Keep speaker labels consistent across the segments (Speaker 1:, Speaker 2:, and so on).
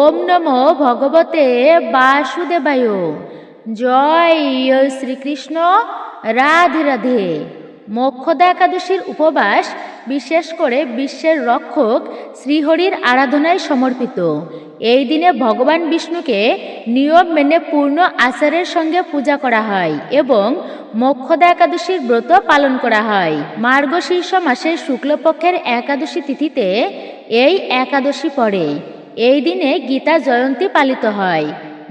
Speaker 1: ওম নম ভগবতে বাসুদেবায় জয় শ্রীকৃষ্ণ রাধে রাধে মোক্ষদা একাদশীর উপবাস বিশেষ করে বিশ্বের রক্ষক শ্রীহরির আরাধনায় সমর্পিত এই দিনে ভগবান বিষ্ণুকে নিয়ম মেনে পূর্ণ আচারের সঙ্গে পূজা করা হয় এবং মোক্ষদা একাদশীর ব্রত পালন করা হয় মার্গশীর্ষ মাসের শুক্লপক্ষের একাদশী তিথিতে এই একাদশী পড়ে এই দিনে গীতা জয়ন্তী পালিত হয়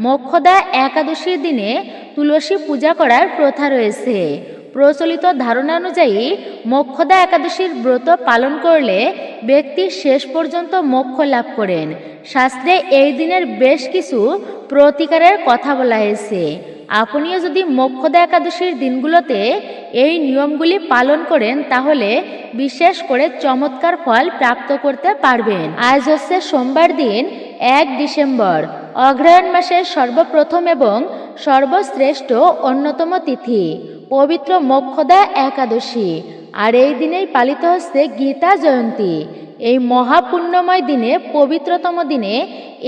Speaker 1: মক্ষদা একাদশীর দিনে তুলসী পূজা করার প্রথা রয়েছে প্রচলিত ধারণা অনুযায়ী মক্ষদা একাদশীর ব্রত পালন করলে ব্যক্তি শেষ পর্যন্ত মোক্ষ লাভ করেন শাস্ত্রে এই দিনের বেশ কিছু প্রতিকারের কথা বলা হয়েছে আপনিও যদি মক্ষদা একাদশীর দিনগুলোতে এই নিয়মগুলি পালন করেন তাহলে বিশেষ করে চমৎকার ফল প্রাপ্ত করতে পারবেন আজ হচ্ছে সোমবার দিন এক ডিসেম্বর অগ্রহায়ণ মাসের সর্বপ্রথম এবং সর্বশ্রেষ্ঠ অন্যতম তিথি পবিত্র মোক্ষদা একাদশী আর এই দিনেই পালিত হচ্ছে গীতা জয়ন্তী এই মহাপুণ্যময় দিনে পবিত্রতম দিনে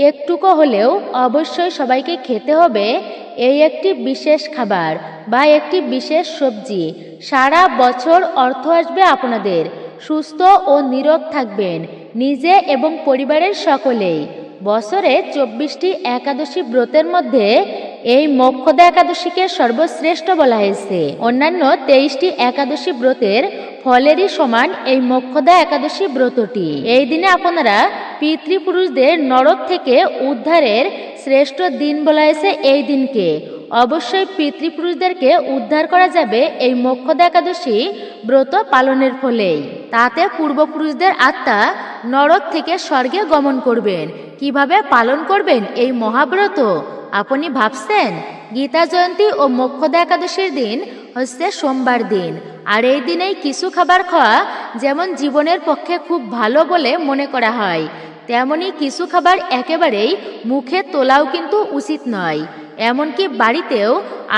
Speaker 1: একটুকু হলেও অবশ্যই সবাইকে খেতে হবে এই একটি বিশেষ খাবার বা একটি বিশেষ সবজি সারা বছর অর্থ আসবে আপনাদের সুস্থ ও নিরোগ থাকবেন নিজে এবং পরিবারের সকলেই বছরে চব্বিশটি একাদশী ব্রতের মধ্যে এই মক্ষদা একাদশীকে সর্বশ্রেষ্ঠ বলা হয়েছে অন্যান্য তেইশটি একাদশী ব্রতের ফলেরই সমান এই মক্ষদা একাদশী ব্রতটি এই দিনে আপনারা পিতৃপুরুষদের নরক থেকে উদ্ধারের শ্রেষ্ঠ দিন বলা হয়েছে এই দিনকে অবশ্যই পিতৃপুরুষদেরকে উদ্ধার করা যাবে এই মক্ষদা একাদশী ব্রত পালনের ফলেই তাতে পূর্বপুরুষদের আত্মা নরক থেকে স্বর্গে গমন করবেন কিভাবে পালন করবেন এই মহাব্রত আপনি ভাবছেন গীতা জয়ন্তী ও মোক্ষদা একাদশীর দিন হচ্ছে সোমবার দিন আর এই দিনেই কিছু খাবার খাওয়া যেমন জীবনের পক্ষে খুব ভালো বলে মনে করা হয় তেমনি কিছু খাবার একেবারেই মুখে তোলাও কিন্তু উচিত নয় এমনকি বাড়িতেও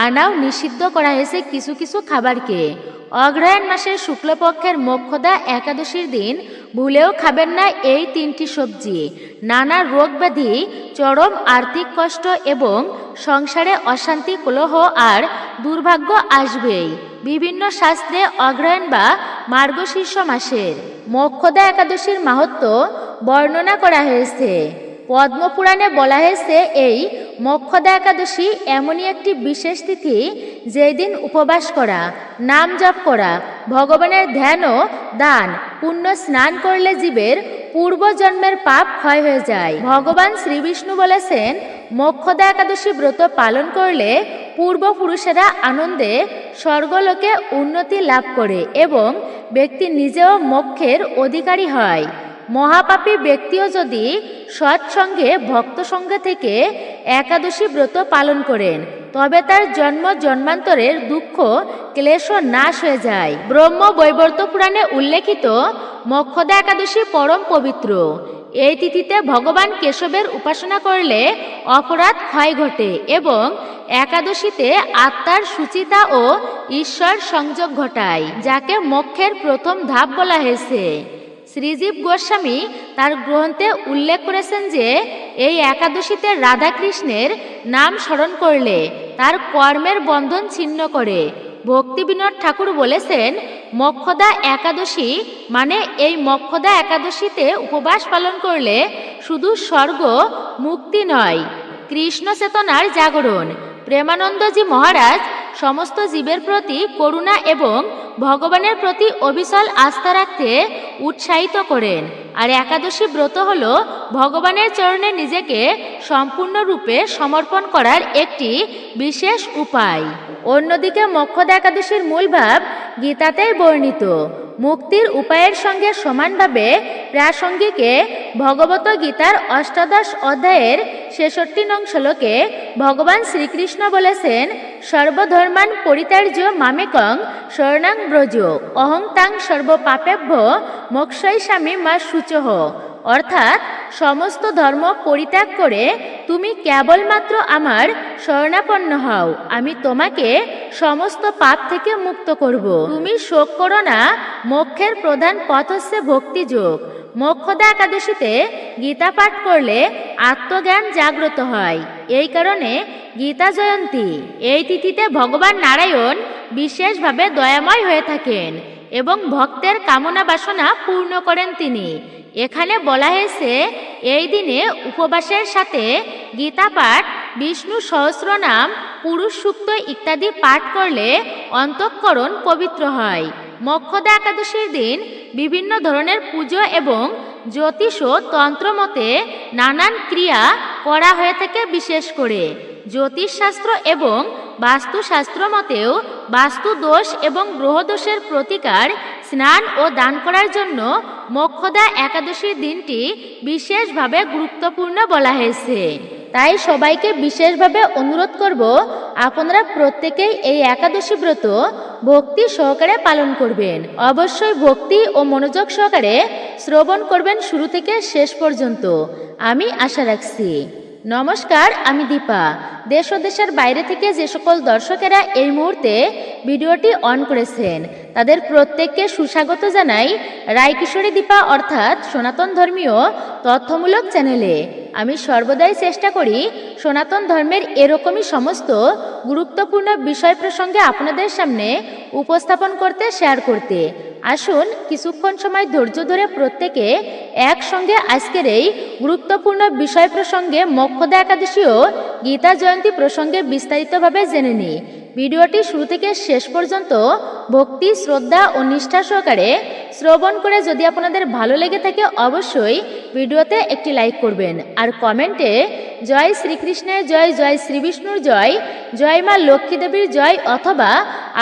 Speaker 1: আনাও নিষিদ্ধ করা হয়েছে কিছু কিছু খাবারকে অগ্রহায়ণ মাসের শুক্লপক্ষের মোক্ষদা একাদশীর দিন ভুলেও খাবেন না এই তিনটি সবজি নানা রোগ ব্যাধি চরম আর্থিক কষ্ট এবং সংসারে অশান্তি কলহ আর দুর্ভাগ্য আসবেই বিভিন্ন শাস্ত্রে অগ্রহায়ণ বা মার্গশীর্ষ মাসের মোক্ষদা একাদশীর মাহাত্ম বর্ণনা করা হয়েছে পদ্মপুরাণে বলা হয়েছে এই মক্ষদা একাদশী এমনই একটি বিশেষ তিথি যেদিন উপবাস করা নাম জপ করা ভগবানের ধ্যান ও দান পুণ্য স্নান করলে জীবের পূর্ব জন্মের পাপ ক্ষয় হয়ে যায় ভগবান শ্রীবিষ্ণু বলেছেন মক্ষদা একাদশী ব্রত পালন করলে পূর্বপুরুষেরা আনন্দে স্বর্গলোকে উন্নতি লাভ করে এবং ব্যক্তি নিজেও মক্ষের অধিকারী হয় মহাপাপী ব্যক্তিও যদি সৎসঙ্গে ভক্ত সঙ্গে থেকে একাদশী ব্রত পালন করেন তবে তার জন্ম জন্মান্তরের দুঃখ ক্লেশ নাশ হয়ে যায় ব্রহ্ম বৈবর্ত পুরাণে উল্লেখিত মক্ষদা একাদশী পরম পবিত্র এই তিথিতে ভগবান কেশবের উপাসনা করলে অপরাধ ক্ষয় ঘটে এবং একাদশীতে আত্মার সুচিতা ও ঈশ্বর সংযোগ ঘটায় যাকে মক্ষের প্রথম ধাপ বলা হয়েছে শ্রীজীব গোস্বামী তার গ্রন্থে উল্লেখ করেছেন যে এই একাদশীতে রাধাকৃষ্ণের নাম স্মরণ করলে তার কর্মের বন্ধন ছিন্ন করে ভক্তি বিনোদ ঠাকুর বলেছেন মক্ষদা একাদশী মানে এই মক্ষদা একাদশীতে উপবাস পালন করলে শুধু স্বর্গ মুক্তি নয় কৃষ্ণ চেতনার জাগরণ প্রেমানন্দজি মহারাজ সমস্ত জীবের প্রতি করুণা এবং ভগবানের প্রতি অবিশাল আস্থা রাখতে উৎসাহিত করেন আর একাদশী ব্রত হল ভগবানের চরণে নিজেকে সম্পূর্ণরূপে সমর্পণ করার একটি বিশেষ উপায় অন্যদিকে মক্ষদ একাদশীর মূল ভাব গীতাতেই বর্ণিত মুক্তির উপায়ের সঙ্গে সমানভাবে প্রাসঙ্গিকে ভগবত গীতার অষ্টাদশ অধ্যায়ের ছেষট্টি নং শ্লোকে ভগবান শ্রীকৃষ্ণ বলেছেন সর্বধর্মান পরিতার্য মামেকং শরণাং ব্রজ অহংতাং সর্বপাপেভ্য মোক্ষয় স্বামী মা শুচহ অর্থাৎ সমস্ত ধর্ম পরিত্যাগ করে তুমি কেবলমাত্র আমার স্বর্ণাপন্ন হও আমি তোমাকে সমস্ত পাপ থেকে মুক্ত করব তুমি শোক করো না মোক্ষের প্রধান পথ হচ্ছে ভক্তিযোগ মোক্ষদা একাদশীতে গীতা পাঠ করলে আত্মজ্ঞান জাগ্রত হয় এই কারণে গীতা জয়ন্তী এই তিথিতে ভগবান নারায়ণ বিশেষভাবে দয়াময় হয়ে থাকেন এবং ভক্তের কামনা বাসনা পূর্ণ করেন তিনি এখানে বলা হয়েছে এই দিনে উপবাসের সাথে গীতা পাঠ বিষ্ণু সহস্রনাম পুরুষ সূক্ত ইত্যাদি পাঠ করলে অন্তঃকরণ পবিত্র হয় মক্ষদা একাদশীর দিন বিভিন্ন ধরনের পুজো এবং জ্যোতিষ ও তন্ত্রমতে নানান ক্রিয়া করা হয়ে থাকে বিশেষ করে জ্যোতিষশাস্ত্র এবং বাস্তুশাস্ত্র মতেও বাস্তুদোষ এবং গ্রহদোষের প্রতিকার স্নান ও দান করার জন্য মোক্ষদা একাদশীর দিনটি বিশেষভাবে গুরুত্বপূর্ণ বলা হয়েছে তাই সবাইকে বিশেষভাবে অনুরোধ করব আপনারা প্রত্যেকেই এই একাদশী ব্রত ভক্তি সহকারে পালন করবেন অবশ্যই ভক্তি ও মনোযোগ সহকারে শ্রবণ করবেন শুরু থেকে শেষ পর্যন্ত আমি আশা রাখছি নমস্কার আমি দীপা দেশ ও দেশের বাইরে থেকে যে সকল দর্শকেরা এই মুহূর্তে ভিডিওটি অন করেছেন তাদের প্রত্যেককে সুস্বাগত জানাই রায়কিশোরী দীপা অর্থাৎ সনাতন ধর্মীয় তথ্যমূলক চ্যানেলে আমি সর্বদাই চেষ্টা করি সনাতন ধর্মের এরকমই সমস্ত গুরুত্বপূর্ণ বিষয় প্রসঙ্গে আপনাদের সামনে উপস্থাপন করতে শেয়ার করতে আসুন কিছুক্ষণ সময় ধৈর্য ধরে প্রত্যেকে একসঙ্গে আজকের এই গুরুত্বপূর্ণ বিষয় প্রসঙ্গে মক্ষদা একাদশী ও গীতা জয়ন্তী প্রসঙ্গে বিস্তারিতভাবে জেনে নিই ভিডিওটি শুরু থেকে শেষ পর্যন্ত ভক্তি শ্রদ্ধা ও নিষ্ঠা সহকারে শ্রবণ করে যদি আপনাদের ভালো লেগে থাকে অবশ্যই ভিডিওতে একটি লাইক করবেন আর কমেন্টে জয় শ্রীকৃষ্ণের জয় জয় শ্রীবিষ্ণুর জয় জয় মা লক্ষ্মী দেবীর জয় অথবা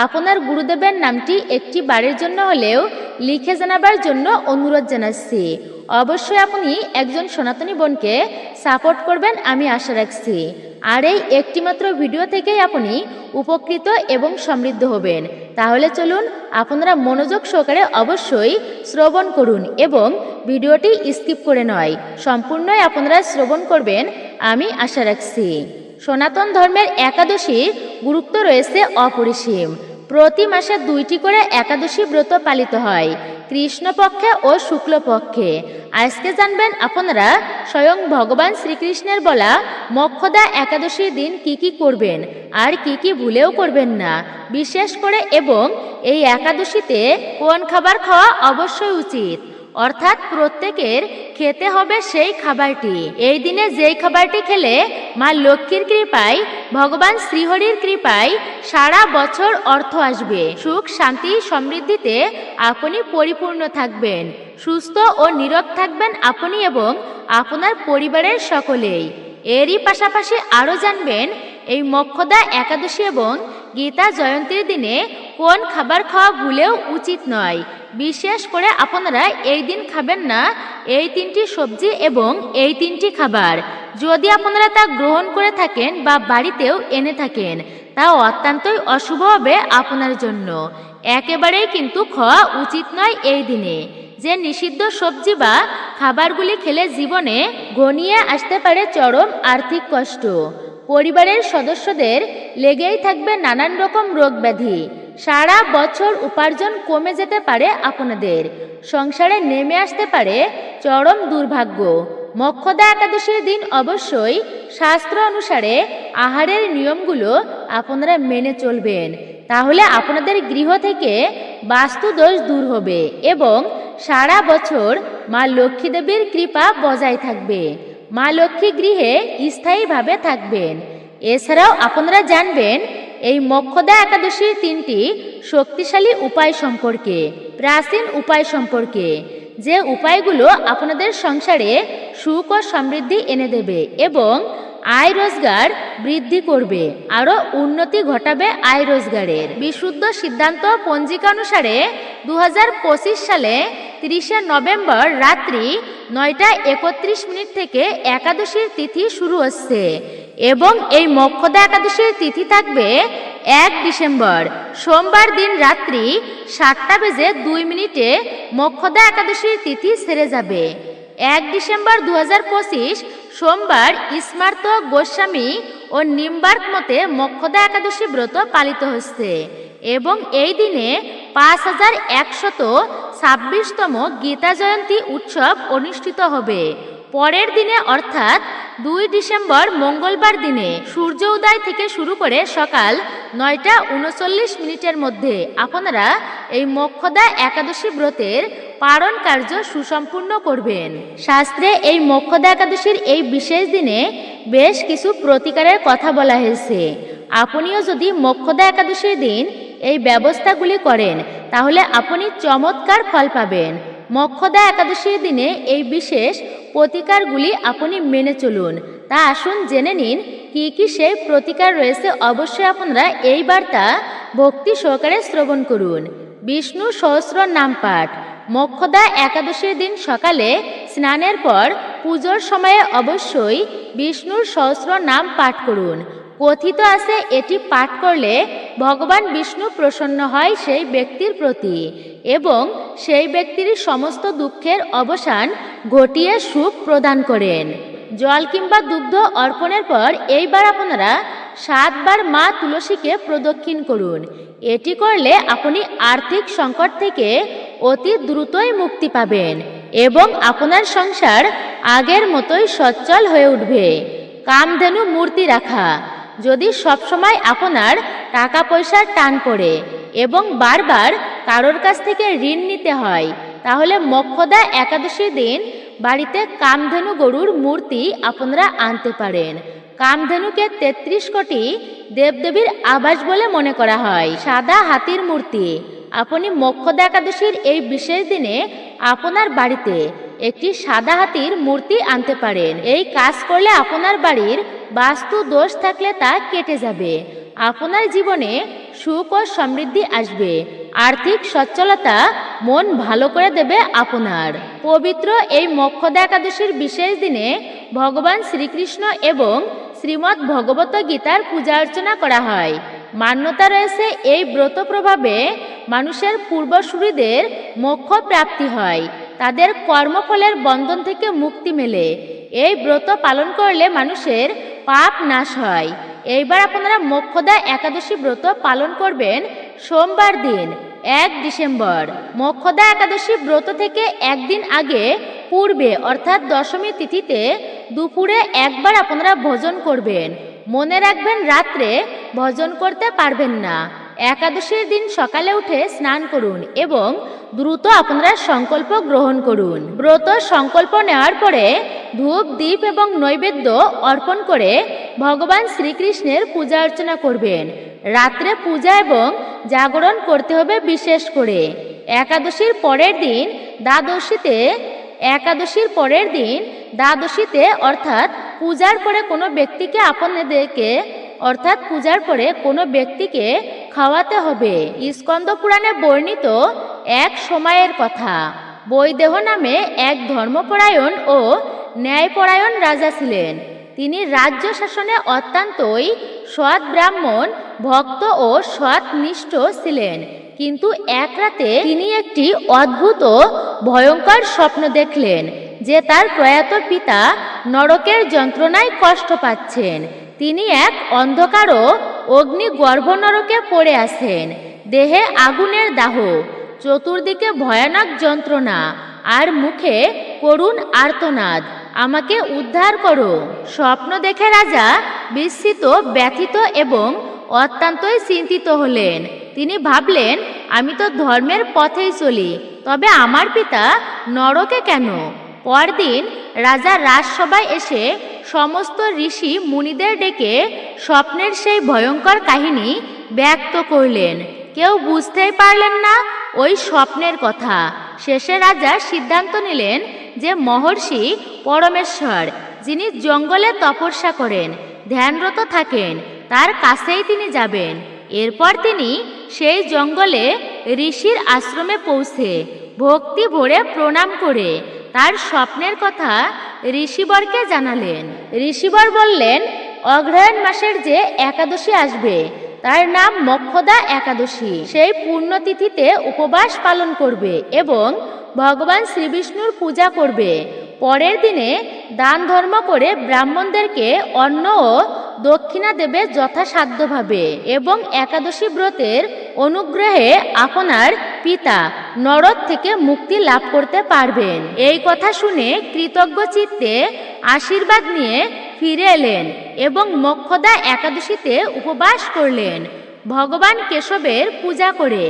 Speaker 1: আপনার গুরুদেবের নামটি একটি বাড়ির জন্য হলেও লিখে জানাবার জন্য অনুরোধ জানাচ্ছি অবশ্যই আপনি একজন সনাতনী বোনকে সাপোর্ট করবেন আমি আশা রাখছি আর এই একটিমাত্র ভিডিও থেকেই আপনি উপকৃত এবং সমৃদ্ধ হবেন তাহলে চলুন আপনারা মনোযোগ সহকারে অবশ্যই শ্রবণ করুন এবং ভিডিওটি স্কিপ করে নয় সম্পূর্ণই আপনারা শ্রবণ করবেন আমি আশা রাখছি সনাতন ধর্মের একাদশী গুরুত্ব রয়েছে অপরিসীম প্রতি মাসে দুইটি করে একাদশী ব্রত পালিত হয় কৃষ্ণপক্ষে ও শুক্লপক্ষে আজকে জানবেন আপনারা স্বয়ং ভগবান শ্রীকৃষ্ণের বলা মক্ষদা একাদশীর দিন কি কি করবেন আর কি কি ভুলেও করবেন না বিশেষ করে এবং এই একাদশীতে কোন খাবার খাওয়া অবশ্যই উচিত অর্থাৎ প্রত্যেকের খেতে হবে সেই খাবারটি এই দিনে যেই খাবারটি খেলে মা লক্ষ্মীর কৃপায় ভগবান শ্রীহরির কৃপায় সারা বছর অর্থ আসবে সুখ শান্তি সমৃদ্ধিতে আপনি পরিপূর্ণ থাকবেন সুস্থ ও নীরব থাকবেন আপনি এবং আপনার পরিবারের সকলেই এরই পাশাপাশি আরও জানবেন এই মক্ষদা একাদশী এবং গীতা জয়ন্তীর দিনে কোন খাবার খাওয়া ভুলেও উচিত নয় বিশেষ করে আপনারা এই দিন খাবেন না এই তিনটি সবজি এবং এই তিনটি খাবার যদি আপনারা তা গ্রহণ করে থাকেন বা বাড়িতেও এনে থাকেন তা অত্যন্তই অশুভ হবে আপনার জন্য একেবারেই কিন্তু খাওয়া উচিত নয় এই দিনে যে নিষিদ্ধ সবজি বা খাবারগুলি খেলে জীবনে গনিয়ে আসতে পারে চরম আর্থিক কষ্ট পরিবারের সদস্যদের লেগেই থাকবে নানান রকম রোগ ব্যাধি সারা বছর উপার্জন কমে যেতে পারে আপনাদের সংসারে নেমে আসতে পারে চরম দুর্ভাগ্য মক্ষদা একাদশীর দিন অবশ্যই শাস্ত্র অনুসারে আহারের নিয়মগুলো আপনারা মেনে চলবেন তাহলে আপনাদের গৃহ থেকে বাস্তুদোষ দূর হবে এবং সারা বছর মা লক্ষ্মী দেবীর কৃপা বজায় থাকবে মা লক্ষ্মী গৃহে স্থায়ীভাবে থাকবেন এছাড়াও আপনারা জানবেন এই মক্ষদা একাদশীর তিনটি শক্তিশালী উপায় সম্পর্কে প্রাচীন উপায় সম্পর্কে যে উপায়গুলো আপনাদের সংসারে সুখ ও সমৃদ্ধি এনে দেবে এবং আয় রোজগার বৃদ্ধি করবে আরও উন্নতি ঘটাবে আয় রোজগারের বিশুদ্ধ সিদ্ধান্ত পঞ্জিকা অনুসারে দু সালে তিরিশে নভেম্বর রাত্রি নয়টা একত্রিশ মিনিট থেকে একাদশীর তিথি শুরু হচ্ছে এবং এই মক্ষদা একাদশীর তিথি থাকবে এক ডিসেম্বর সোমবার দিন রাত্রি সাতটা বেজে দুই মিনিটে মক্ষদা একাদশীর তিথি সেরে যাবে এক ডিসেম্বর দু সোমবার ইসমার্ত গোস্বামী ও নিম্বার্ক মতে মক্ষদা একাদশী ব্রত পালিত হচ্ছে এবং এই দিনে পাঁচ হাজার একশত ছাব্বিশতম গীতা জয়ন্তী উৎসব অনুষ্ঠিত হবে পরের দিনে অর্থাৎ দুই ডিসেম্বর মঙ্গলবার দিনে সূর্য উদয় থেকে শুরু করে সকাল নয়টা উনচল্লিশ মিনিটের মধ্যে আপনারা এই মক্ষদা একাদশী ব্রতের পারণ কার্য সুসম্পূর্ণ করবেন শাস্ত্রে এই মক্ষদা একাদশীর এই বিশেষ দিনে বেশ কিছু প্রতিকারের কথা বলা হয়েছে আপনিও যদি মক্ষদা একাদশীর দিন এই ব্যবস্থাগুলি করেন তাহলে আপনি চমৎকার ফল পাবেন মক্ষদা একাদশীর দিনে এই বিশেষ প্রতিকারগুলি আপনি মেনে চলুন তা আসুন জেনে নিন কি কি সে প্রতিকার রয়েছে অবশ্যই আপনারা এই বার্তা ভক্তি সহকারে শ্রবণ করুন বিষ্ণু সহস্র নাম পাঠ মক্ষদা একাদশীর দিন সকালে স্নানের পর পুজোর সময়ে অবশ্যই বিষ্ণুর সহস্র নাম পাঠ করুন কথিত আছে এটি পাঠ করলে ভগবান বিষ্ণু প্রসন্ন হয় সেই ব্যক্তির প্রতি এবং সেই ব্যক্তির সমস্ত দুঃখের অবসান ঘটিয়ে সুখ প্রদান করেন জল কিংবা দুগ্ধ অর্পণের পর এইবার আপনারা সাতবার মা তুলসীকে প্রদক্ষিণ করুন এটি করলে আপনি আর্থিক সংকট থেকে অতি দ্রুতই মুক্তি পাবেন এবং আপনার সংসার আগের মতোই সচ্ছল হয়ে উঠবে কামধেনু মূর্তি রাখা যদি সবসময় আপনার টাকা পয়সার টান পড়ে এবং বারবার কারোর কাছ থেকে ঋণ নিতে হয় তাহলে মক্ষদা একাদশী দিন বাড়িতে কামধেনু গরুর মূর্তি আপনারা আনতে পারেন কামধেনুকে ৩৩ কোটি দেবদেবীর আবাস বলে মনে করা হয় সাদা হাতির মূর্তি আপনি মক্ষদা একাদশীর এই বিশেষ দিনে আপনার বাড়িতে একটি সাদা হাতির মূর্তি আনতে পারেন এই কাজ করলে আপনার বাড়ির বাস্তু দোষ থাকলে তা কেটে যাবে আপনার জীবনে সুখ ও সমৃদ্ধি আসবে আর্থিক সচ্ছলতা মন ভালো করে দেবে আপনার পবিত্র এই মক্ষদা একাদশীর বিশেষ দিনে ভগবান শ্রীকৃষ্ণ এবং শ্রীমদ্ ভগবত গীতার পূজা অর্চনা করা হয় মান্যতা রয়েছে এই ব্রত প্রভাবে মানুষের পূর্বসূরীদের মোক্ষ প্রাপ্তি হয় তাদের কর্মফলের বন্ধন থেকে মুক্তি মেলে এই ব্রত পালন করলে মানুষের পাপ নাশ হয় এইবার আপনারা মোক্ষদা একাদশী ব্রত পালন করবেন সোমবার দিন এক ডিসেম্বর মোক্ষদা একাদশী ব্রত থেকে একদিন আগে পূর্বে অর্থাৎ দশমী তিথিতে দুপুরে একবার আপনারা ভোজন করবেন মনে রাখবেন রাত্রে ভজন করতে পারবেন না একাদশীর দিন সকালে উঠে স্নান করুন এবং দ্রুত আপনার সংকল্প গ্রহণ করুন ব্রত সংকল্প নেওয়ার পরে ধূপ দ্বীপ এবং নৈবেদ্য অর্পণ করে ভগবান শ্রীকৃষ্ণের পূজা অর্চনা করবেন রাত্রে পূজা এবং জাগরণ করতে হবে বিশেষ করে একাদশীর পরের দিন দ্বাদশীতে একাদশীর পরের দিন দ্বাদশীতে অর্থাৎ পূজার পরে কোনো ব্যক্তিকে দেখে অর্থাৎ পূজার পরে কোনো ব্যক্তিকে খাওয়াতে হবে স্কন্দ পুরাণে বর্ণিত এক সময়ের কথা বৈদেহ নামে এক ধর্মপরায়ণ ও ন্যায়পরায়ণ রাজা ছিলেন তিনি রাজ্য শাসনে অত্যন্তই সৎ ব্রাহ্মণ ভক্ত ও সৎ নিষ্ঠ ছিলেন কিন্তু এক রাতে তিনি একটি অদ্ভুত ভয়ঙ্কর স্বপ্ন দেখলেন যে তার প্রয়াত পিতা নরকের যন্ত্রণায় কষ্ট পাচ্ছেন তিনি এক অন্ধকার ও অগ্নিগর্ভ নরকে পড়ে আছেন দেহে আগুনের দাহ চতুর্দিকে ভয়ানক যন্ত্রণা আর মুখে করুণ আর্তনাদ আমাকে উদ্ধার করো স্বপ্ন দেখে রাজা বিস্মিত ব্যথিত এবং অত্যন্তই চিন্তিত হলেন তিনি ভাবলেন আমি তো ধর্মের পথেই চলি তবে আমার পিতা নরকে কেন পরদিন রাজা রাজসভায় এসে সমস্ত ঋষি মুনিদের ডেকে স্বপ্নের সেই ভয়ঙ্কর কাহিনী ব্যক্ত করলেন কেউ বুঝতেই পারলেন না ওই স্বপ্নের কথা শেষে রাজা সিদ্ধান্ত নিলেন যে মহর্ষি পরমেশ্বর যিনি জঙ্গলে তপস্যা করেন ধ্যানরত থাকেন তার কাছেই তিনি যাবেন এরপর তিনি সেই জঙ্গলে ঋষির আশ্রমে পৌঁছে ভক্তি ভরে প্রণাম করে তার স্বপ্নের কথা ঋষিবরকে জানালেন ঋষিবর বললেন অগ্রহায়ণ মাসের যে একাদশী আসবে তার নাম মক্ষদা একাদশী সেই পূর্ণতিথিতে উপবাস পালন করবে এবং ভগবান শ্রীবিষ্ণুর পূজা করবে পরের দিনে দান ধর্ম করে ব্রাহ্মণদেরকে অন্ন ও দক্ষিণা দেবে যথাসাধ্যভাবে এবং একাদশী ব্রতের অনুগ্রহে আপনার পিতা নরদ থেকে মুক্তি লাভ করতে পারবেন এই কথা শুনে কৃতজ্ঞ চিত্তে আশীর্বাদ নিয়ে ফিরে এলেন এবং মক্ষদা একাদশীতে উপবাস করলেন ভগবান কেশবের পূজা করে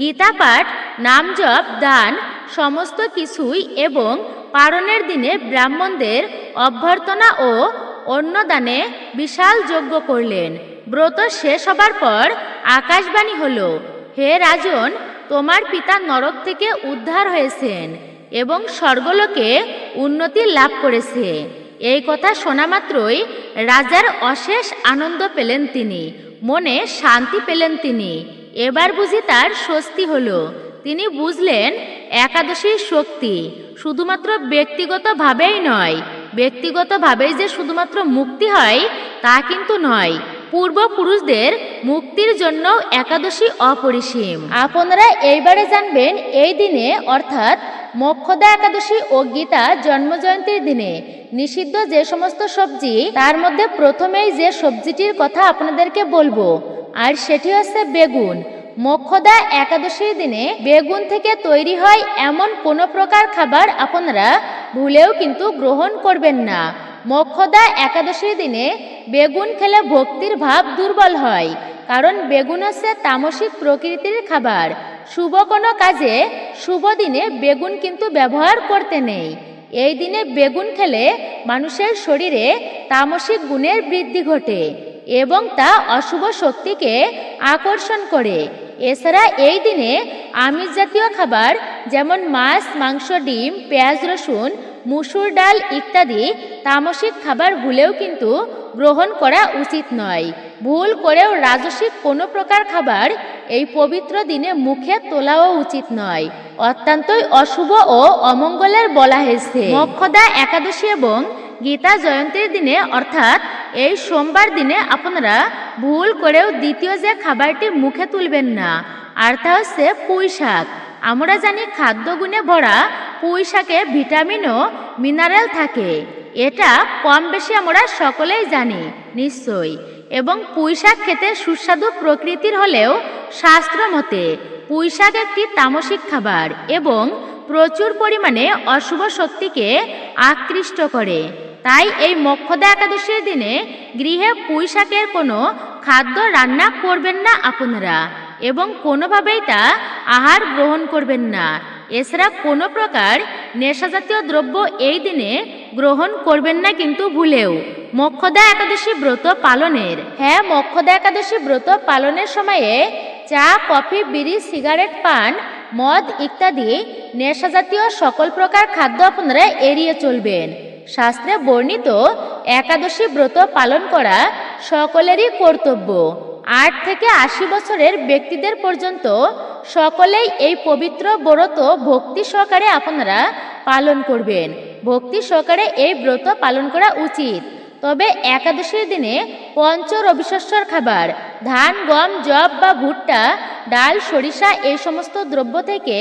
Speaker 1: গীতা পাঠ নাম জপ দান সমস্ত কিছুই এবং পারণের দিনে ব্রাহ্মণদের অভ্যর্থনা ও অন্নদানে বিশাল যজ্ঞ করলেন ব্রত শেষ হবার পর আকাশবাণী হল হে রাজন তোমার পিতা নরক থেকে উদ্ধার হয়েছেন এবং স্বর্গলোকে উন্নতি লাভ করেছে এই কথা শোনা মাত্রই রাজার অশেষ আনন্দ পেলেন তিনি মনে শান্তি পেলেন তিনি এবার বুঝি তার স্বস্তি হল তিনি বুঝলেন একাদশীর শক্তি শুধুমাত্র ব্যক্তিগতভাবেই নয় ব্যক্তিগতভাবেই যে শুধুমাত্র মুক্তি হয় তা কিন্তু নয় পূর্বপুরুষদের মুক্তির জন্য একাদশী অপরিসীম আপনারা এইবারে জানবেন এই দিনে অর্থাৎ মক্ষদা একাদশী ও গীতা জন্মজয়ন্তীর দিনে নিষিদ্ধ যে সমস্ত সবজি তার মধ্যে প্রথমেই যে সবজিটির কথা আপনাদেরকে বলবো আর সেটি হচ্ছে বেগুন মোক্ষদা একাদশীর দিনে বেগুন থেকে তৈরি হয় এমন কোনো প্রকার খাবার আপনারা ভুলেও কিন্তু গ্রহণ করবেন না মোক্ষদা একাদশীর দিনে বেগুন খেলে ভক্তির ভাব দুর্বল হয় কারণ বেগুন হচ্ছে তামসিক প্রকৃতির খাবার শুভ কোনো কাজে শুভ দিনে বেগুন কিন্তু ব্যবহার করতে নেই এই দিনে বেগুন খেলে মানুষের শরীরে তামসিক গুণের বৃদ্ধি ঘটে এবং তা অশুভ শক্তিকে আকর্ষণ করে এছাড়া এই দিনে আমিষ জাতীয় খাবার যেমন মাছ মাংস ডিম পেঁয়াজ রসুন মুসুর ডাল ইত্যাদি তামসিক খাবার ভুলেও কিন্তু গ্রহণ করা উচিত নয় ভুল করেও রাজসিক কোনো প্রকার খাবার এই পবিত্র দিনে মুখে তোলাও উচিত নয় অত্যন্তই অশুভ ও অমঙ্গলের বলা হয়েছে মক্ষদা একাদশী এবং গীতা জয়ন্তীর দিনে অর্থাৎ এই সোমবার দিনে আপনারা ভুল করেও দ্বিতীয় যে খাবারটি মুখে তুলবেন না আর তা হচ্ছে পুঁই শাক আমরা জানি খাদ্যগুণে ভরা পুঁই শাকে ভিটামিন ও মিনারেল থাকে এটা কম বেশি আমরা সকলেই জানি নিশ্চয়ই এবং পুঁই শাক খেতে সুস্বাদু প্রকৃতির হলেও শাস্ত্র মতে পুঁই শাক একটি তামসিক খাবার এবং প্রচুর পরিমাণে অশুভ শক্তিকে আকৃষ্ট করে তাই এই মক্ষদা একাদশীর দিনে গৃহে পুঁই শাকের কোনো খাদ্য রান্না করবেন না আপনারা এবং কোনোভাবেই তা আহার গ্রহণ করবেন না এছাড়া কোনো প্রকার নেশাজাতীয় দ্রব্য এই দিনে গ্রহণ করবেন না কিন্তু ভুলেও মক্ষদা একাদশী ব্রত পালনের হ্যাঁ মক্ষদা একাদশী ব্রত পালনের সময়ে চা কফি বিড়ি সিগারেট পান মদ ইত্যাদি নেশাজাতীয় সকল প্রকার খাদ্য আপনারা এড়িয়ে চলবেন শাস্ত্রে বর্ণিত একাদশী ব্রত পালন করা সকলেরই কর্তব্য আট থেকে আশি বছরের ব্যক্তিদের পর্যন্ত সকলেই এই পবিত্র ব্রত ভক্তি সহকারে আপনারা পালন করবেন ভক্তি সহকারে এই ব্রত পালন করা উচিত তবে একাদশীর দিনে পঞ্চ রবিশস্যর খাবার ধান গম জব বা ভুট্টা ডাল সরিষা এই সমস্ত দ্রব্য থেকে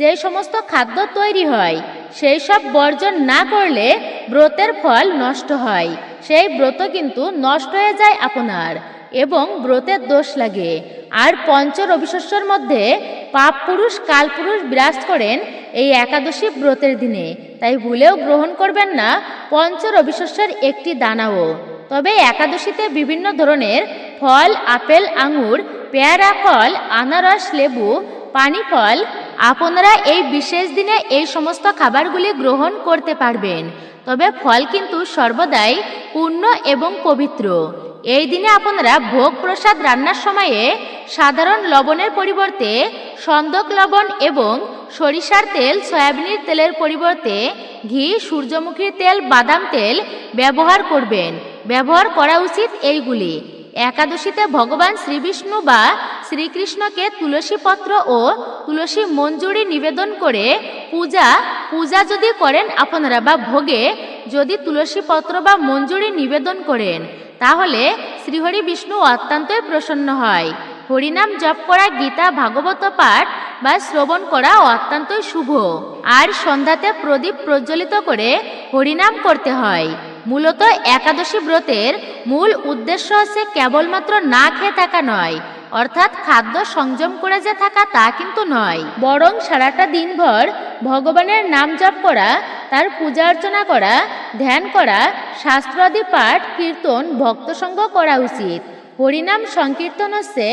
Speaker 1: যে সমস্ত খাদ্য তৈরি হয় সেই সব বর্জন না করলে ব্রতের ফল নষ্ট হয় সেই ব্রত কিন্তু নষ্ট হয়ে যায় আপনার এবং ব্রতের দোষ লাগে আর পঞ্চ রবিশস্যর মধ্যে পাপ পুরুষ কাল পুরুষ বিরাজ করেন এই একাদশী ব্রতের দিনে তাই ভুলেও গ্রহণ করবেন না পঞ্চ রবিশস্যের একটি দানাও তবে একাদশীতে বিভিন্ন ধরনের ফল আপেল আঙুর পেয়ারা ফল আনারস লেবু পানি ফল আপনারা এই বিশেষ দিনে এই সমস্ত খাবারগুলি গ্রহণ করতে পারবেন তবে ফল কিন্তু সর্বদাই পূর্ণ এবং পবিত্র এই দিনে আপনারা ভোগ প্রসাদ রান্নার সময়ে সাধারণ লবণের পরিবর্তে সন্দক লবণ এবং সরিষার তেল সয়াবিনের তেলের পরিবর্তে ঘি সূর্যমুখীর তেল বাদাম তেল ব্যবহার করবেন ব্যবহার করা উচিত এইগুলি একাদশীতে ভগবান শ্রীবিষ্ণু বা শ্রীকৃষ্ণকে তুলসীপত্র ও তুলসী মঞ্জুরি নিবেদন করে পূজা পূজা যদি করেন আপনারা বা ভোগে যদি তুলসীপত্র বা মঞ্জুরি নিবেদন করেন তাহলে শ্রীহরি বিষ্ণু অত্যন্তই প্রসন্ন হয় হরিনাম জপ করা গীতা ভাগবত পাঠ বা শ্রবণ করা অত্যন্তই শুভ আর সন্ধ্যাতে প্রদীপ প্রজ্বলিত করে হরিনাম করতে হয় মূলত একাদশী ব্রতের মূল উদ্দেশ্য হচ্ছে কেবলমাত্র না খেয়ে থাকা নয় অর্থাৎ খাদ্য সংযম করে যে থাকা তা কিন্তু নয় বরং সারাটা দিনভর ভগবানের নাম জপ করা তার পূজা অর্চনা করা ধ্যান করা শাস্ত্রাদি পাঠ কীর্তন ভক্তসঙ্গ করা উচিত হরিনাম সংকীর্তন হচ্ছে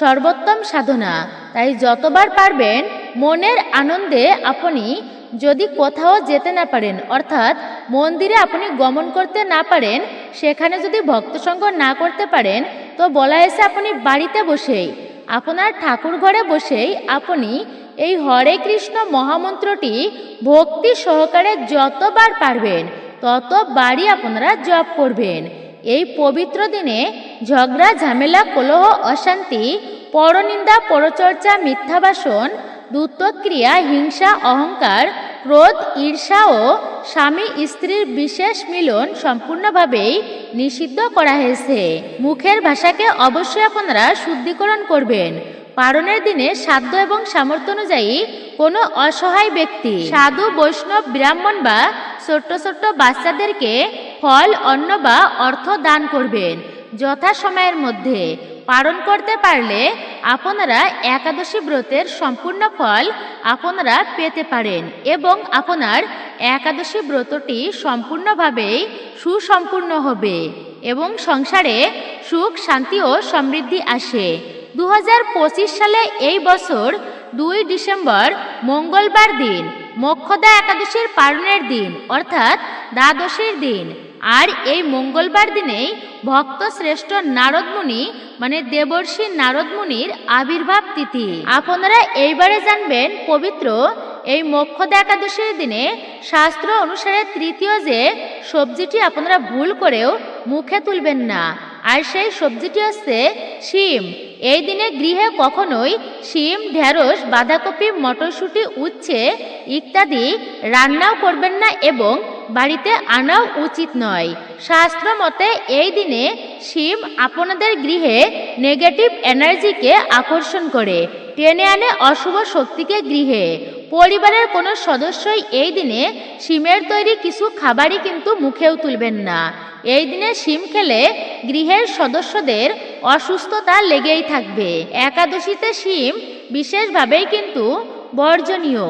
Speaker 1: সর্বোত্তম সাধনা তাই যতবার পারবেন মনের আনন্দে আপনি যদি কোথাও যেতে না পারেন অর্থাৎ মন্দিরে আপনি গমন করতে না পারেন সেখানে যদি ভক্তসঙ্গ না করতে পারেন তো বলা হয়েছে আপনি বাড়িতে বসেই আপনার ঠাকুর ঘরে বসেই আপনি এই হরে কৃষ্ণ মহামন্ত্রটি ভক্তি সহকারে যতবার পারবেন ততবারই আপনারা জপ করবেন এই পবিত্র দিনে ঝগড়া ঝামেলা কলহ অশান্তি পরনিন্দা পরচর্চা মিথ্যাবাসন দূতক্রিয়া হিংসা অহংকার ক্রোধ ঈর্ষা ও স্বামী স্ত্রীর বিশেষ মিলন সম্পূর্ণভাবেই নিষিদ্ধ করা হয়েছে মুখের ভাষাকে অবশ্যই আপনারা শুদ্ধিকরণ করবেন পারণের দিনে সাধ্য এবং সামর্থ্য অনুযায়ী কোনো অসহায় ব্যক্তি সাধু বৈষ্ণব ব্রাহ্মণ বা ছোট্ট ছোট্ট বাচ্চাদেরকে ফল অন্ন বা অর্থ দান করবেন যথাসময়ের মধ্যে পালন করতে পারলে আপনারা একাদশী ব্রতের সম্পূর্ণ ফল আপনারা পেতে পারেন এবং আপনার একাদশী ব্রতটি সম্পূর্ণভাবেই সুসম্পূর্ণ হবে এবং সংসারে সুখ শান্তি ও সমৃদ্ধি আসে দু সালে এই বছর দুই ডিসেম্বর মঙ্গলবার দিন মক্ষদা একাদশীর পালনের দিন অর্থাৎ দ্বাদশীর দিন আর এই মঙ্গলবার দিনেই ভক্ত শ্রেষ্ঠ মুনি মানে দেবর্ষী নারদমুনির আবির্ভাব তিথি আপনারা এইবারে জানবেন পবিত্র এই মক্ষদ একাদশীর দিনে শাস্ত্র অনুসারে তৃতীয় যে সবজিটি আপনারা ভুল করেও মুখে তুলবেন না আর সেই সবজিটি হচ্ছে শিম এই দিনে গৃহে কখনোই শিম ঢেঁড়স বাঁধাকপি মটরশুঁটি উচ্ছে ইত্যাদি রান্নাও করবেন না এবং বাড়িতে আনাও উচিত নয় শাস্ত্র মতে এই দিনে শিব আপনাদের গৃহে নেগেটিভ এনার্জিকে আকর্ষণ করে টেনে আনে অশুভ শক্তিকে গৃহে পরিবারের কোনো সদস্যই এই দিনে শিমের তৈরি কিছু খাবারই কিন্তু মুখেও তুলবেন না এই দিনে শিম খেলে গৃহের সদস্যদের অসুস্থতা লেগেই থাকবে একাদশীতে শিম বিশেষভাবেই কিন্তু বর্জনীয়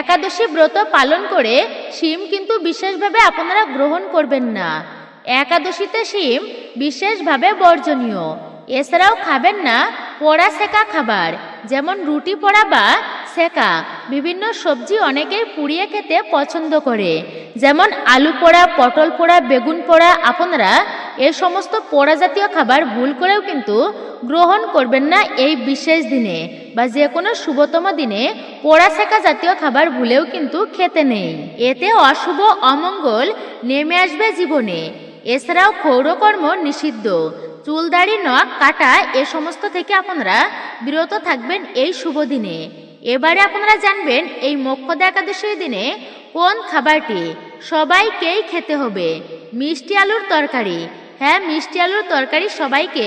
Speaker 1: একাদশী ব্রত পালন করে শিম কিন্তু বিশেষভাবে আপনারা গ্রহণ করবেন না একাদশীতে শিম বিশেষভাবে বর্জনীয় এছাড়াও খাবেন না পোড়া সেকা খাবার যেমন রুটি পোড়া বা সেকা বিভিন্ন সবজি অনেকেই পুড়িয়ে খেতে পছন্দ করে যেমন আলু পোড়া পটল পোড়া বেগুন পোড়া আপনারা এ সমস্ত পোড়া জাতীয় খাবার ভুল করেও কিন্তু গ্রহণ করবেন না এই বিশেষ দিনে বা যে কোনো শুভতম দিনে পোড়া শেখা জাতীয় খাবার ভুলেও কিন্তু খেতে নেই এতে অশুভ অমঙ্গল নেমে আসবে জীবনে এছাড়াও ক্ষৌরকর্ম নিষিদ্ধ চুলদাড়ি নখ কাটা এ সমস্ত থেকে আপনারা বিরত থাকবেন এই শুভ দিনে এবারে আপনারা জানবেন এই মক্ষদা একাদশীর দিনে কোন খাবারটি সবাইকেই খেতে হবে মিষ্টি আলুর তরকারি হ্যাঁ মিষ্টি আলুর তরকারি সবাইকে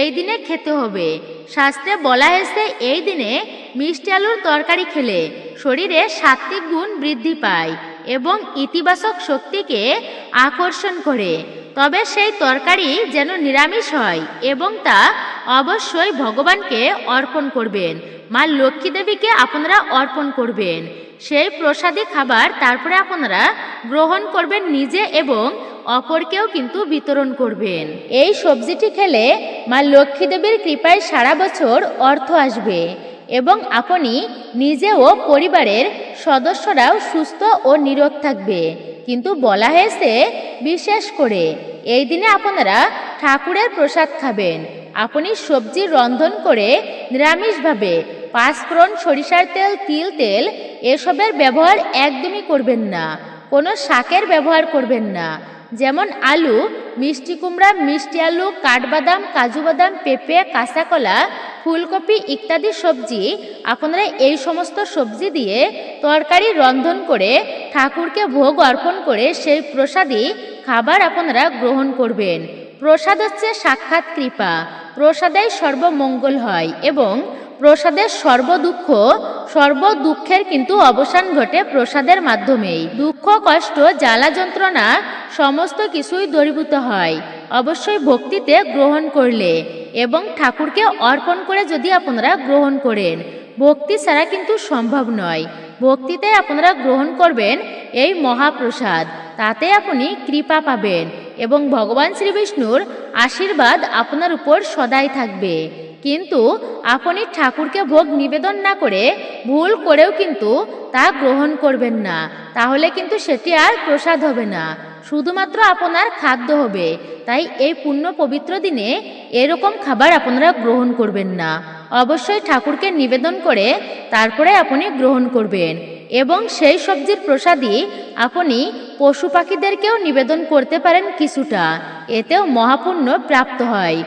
Speaker 1: এই দিনে খেতে হবে শাস্ত্রে বলা হয়েছে এই দিনে মিষ্টি আলুর তরকারি খেলে শরীরে সাত্ত্বিক গুণ বৃদ্ধি পায় এবং ইতিবাচক শক্তিকে আকর্ষণ করে তবে সেই তরকারি যেন নিরামিষ হয় এবং তা অবশ্যই ভগবানকে অর্পণ করবেন মা লক্ষ্মী দেবীকে আপনারা অর্পণ করবেন সেই প্রসাদী খাবার তারপরে আপনারা গ্রহণ করবেন নিজে এবং অপরকেও কিন্তু বিতরণ করবেন এই সবজিটি খেলে মা লক্ষ্মী দেবীর কৃপায় সারা বছর অর্থ আসবে এবং আপনি নিজে ও পরিবারের সদস্যরাও সুস্থ ও নিরোগ থাকবে কিন্তু বলা হয়েছে বিশেষ করে এই দিনে আপনারা ঠাকুরের প্রসাদ খাবেন আপনি সবজি রন্ধন করে নিরামিষভাবে পাঁচফোড়ন সরিষার তেল তিল তেল এসবের ব্যবহার একদমই করবেন না কোনো শাকের ব্যবহার করবেন না যেমন আলু মিষ্টি কুমড়া মিষ্টি আলু কাঠবাদাম কাজু বাদাম পেঁপে কাঁচাকলা ফুলকপি ইত্যাদি সবজি আপনারা এই সমস্ত সবজি দিয়ে তরকারি রন্ধন করে ঠাকুরকে ভোগ অর্পণ করে সেই প্রসাদই খাবার আপনারা গ্রহণ করবেন প্রসাদ হচ্ছে সাক্ষাৎ কৃপা প্রসাদেই সর্বমঙ্গল হয় এবং প্রসাদের সর্বদুঃখ সর্বদুঃখের কিন্তু অবসান ঘটে প্রসাদের মাধ্যমেই দুঃখ কষ্ট জ্বালা যন্ত্রণা সমস্ত কিছুই দরীভূত হয় অবশ্যই ভক্তিতে গ্রহণ করলে এবং ঠাকুরকে অর্পণ করে যদি আপনারা গ্রহণ করেন ভক্তি ছাড়া কিন্তু সম্ভব নয় ভক্তিতে আপনারা গ্রহণ করবেন এই মহাপ্রসাদ তাতে আপনি কৃপা পাবেন এবং ভগবান শ্রীবিষ্ণুর আশীর্বাদ আপনার উপর সদাই থাকবে কিন্তু আপনি ঠাকুরকে ভোগ নিবেদন না করে ভুল করেও কিন্তু তা গ্রহণ করবেন না তাহলে কিন্তু সেটি আর প্রসাদ হবে না শুধুমাত্র আপনার খাদ্য হবে তাই এই পুণ্য পবিত্র দিনে এরকম খাবার আপনারা গ্রহণ করবেন না অবশ্যই ঠাকুরকে নিবেদন করে তারপরে আপনি গ্রহণ করবেন এবং সেই সবজির প্রসাদই আপনি পশু পাখিদেরকেও নিবেদন করতে পারেন কিছুটা এতেও মহাপুণ্য প্রাপ্ত হয়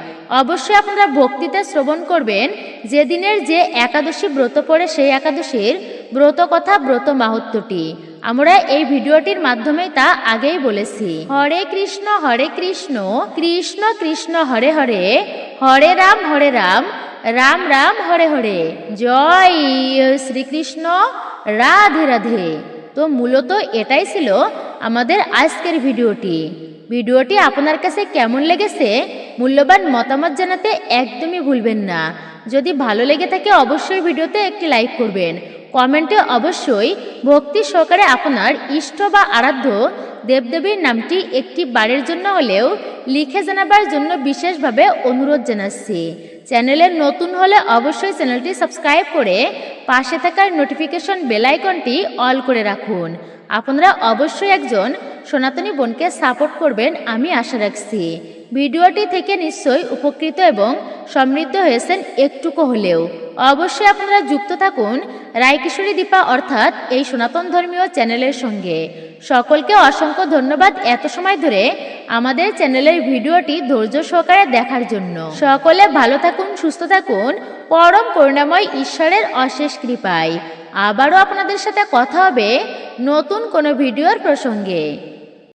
Speaker 1: অবশ্যই আপনারা ভক্তিতে শ্রবণ করবেন যেদিনের যে একাদশী ব্রত পড়ে সেই একাদশীর ব্রত কথা ব্রত মাহাত্মটি আমরা এই ভিডিওটির মাধ্যমে তা আগেই বলেছি হরে কৃষ্ণ হরে কৃষ্ণ কৃষ্ণ কৃষ্ণ হরে হরে হরে রাম হরে রাম রাম রাম হরে হরে জয় শ্রীকৃষ্ণ রাধে রাধে তো মূলত এটাই ছিল আমাদের আজকের ভিডিওটি ভিডিওটি আপনার কাছে কেমন লেগেছে মূল্যবান মতামত জানাতে একদমই ভুলবেন না যদি ভালো লেগে থাকে অবশ্যই ভিডিওতে একটি লাইক করবেন কমেন্টে অবশ্যই ভক্তি সহকারে আপনার ইষ্ট বা আরাধ্য দেবদেবীর নামটি একটি বাড়ির জন্য হলেও লিখে জানাবার জন্য বিশেষভাবে অনুরোধ জানাচ্ছি চ্যানেলের নতুন হলে অবশ্যই চ্যানেলটি সাবস্ক্রাইব করে পাশে থাকার নোটিফিকেশন বেলাইকনটি অল করে রাখুন আপনারা অবশ্যই একজন সনাতনী বোনকে সাপোর্ট করবেন আমি আশা রাখছি ভিডিওটি থেকে নিশ্চয়ই উপকৃত এবং সমৃদ্ধ হয়েছেন একটুকু হলেও অবশ্যই আপনারা যুক্ত থাকুন রায়কিশোরী দীপা অর্থাৎ এই সনাতন ধর্মীয় চ্যানেলের সঙ্গে সকলকে অসংখ্য ধন্যবাদ এত সময় ধরে আমাদের চ্যানেলের ভিডিওটি ধৈর্য সহকারে দেখার জন্য সকলে ভালো থাকুন সুস্থ থাকুন পরম করুণাময় ঈশ্বরের অশেষ কৃপায় আবারও আপনাদের সাথে কথা হবে নতুন কোনো ভিডিওর প্রসঙ্গে